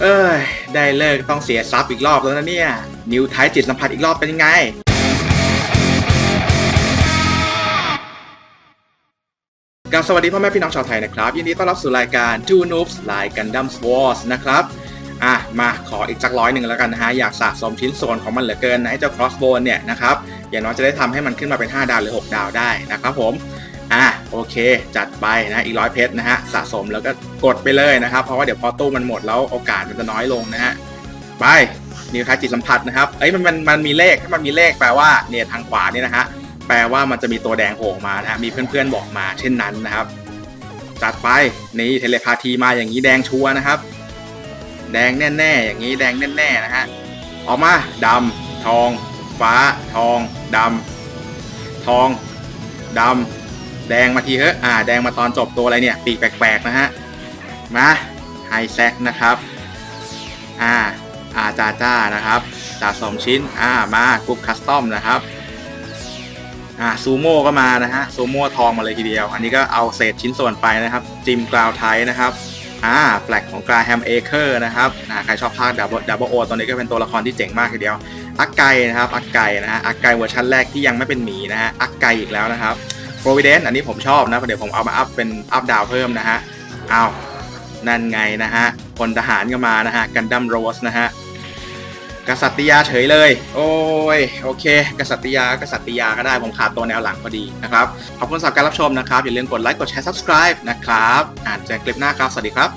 เอ้ย ได้เลิกต้องเสียซับอีกรอบแล้วนะเนี่ย นิวไทยจิตสัมผัสอีกรอบเป็นยังไง กับสวัสดีพ่อแม่พี่น้องชาวไทยนะครับ ยินดีต้อนรับสู่รายการ Two Noobs ราย Gundam Wars นะครับ อะ มาขออีกสักร้อยหนึ่งแล้วกันนะฮะ อยากสะสมชิ้นส่วนของมันเหลือเกินนะไอ้เจ้า crossbow เนี่ยนะครับ อย่างน้อยจะได้ทำให้มันขึ้นมาเป็น 5 ดาวหรือ 6 ดาวได้นะครับผม อะโอเค จัดไปนะอีกร้อยเพชรนะฮะสะสมแล้วก็กดไปเลยนะครับ เพราะว่าเดี๋ยวพอตู้มันหมดแล้วโอกาสมันจะน้อยลงนะฮะไปนิวท้ายจิตสัมผัสนะครับเอ้ยมันมันมันมีเลขถ้ามันมีเลขแปลว่าเนี่ยทางขวาเนี่ยนะฮะแปลว่ามันจะมีตัวแดงโผล่มานะฮะมีเพื่อนๆบอกมาเช่นนั้นนะครับ จัดไปนี่เทเลพาธีมาอย่างนี้แดงชัวนะครับ แดงแน่ๆอย่างนี้แดงแน่ๆนะฮะออกมาดำทอง ฟ้า ทองดำทองดำ แดงมาทีเฮ้ยอ่า แดงมาตอนจบตัวอะไรเนี่ยปีกแปลกๆนะฮะ มาไฮแซกนะครับ อ่าอาจาจ้านะครับสะสมชิ้น อ่า มากรุ๊ปคัสตอมนะครับ อ่าซูโม่ก็มานะฮะซูโม่ทองมาเลยทีเดียว อันนี้ก็เอาเศษชิ้นส่วนไปนะครับ จิมกราวไทนะครับ อ่าแฟลกของกราแฮมเอเคอร์นะครับ อ่า ใครชอบภาคดับเบิลดับเบิลโอตอนนี้ก็เป็นตัวละครที่เจ๋งมากทีเดียว อักไกนะครับ อักไกนะฮะ อักไกเวอร์ชันแรกที่ยังไม่เป็นหมีนะฮะ อักไกอีกแล้วนะครับ โปรวิเดนอันนี้ผมชอบนะเดี๋ยวผมเอามาอัพเป็นอัพดาวเพิ่มนะฮะเอานั่นไงนะฮะพลทหารก็มานะฮะกันดั้มโรสนะฮะกษัตริยาเฉยเลย โอ้ย โอเค กษัตริยากษัตริยาก็ได้ ผมขาดตัวแนวหลังพอดีนะครับ ขอบคุณสำหรับการรับชมนะครับ อย่าลืมกดไลค์ กดแชร์ subscribe นะครับ อ่านเจอคลิปหน้าครับ สวัสดีครับ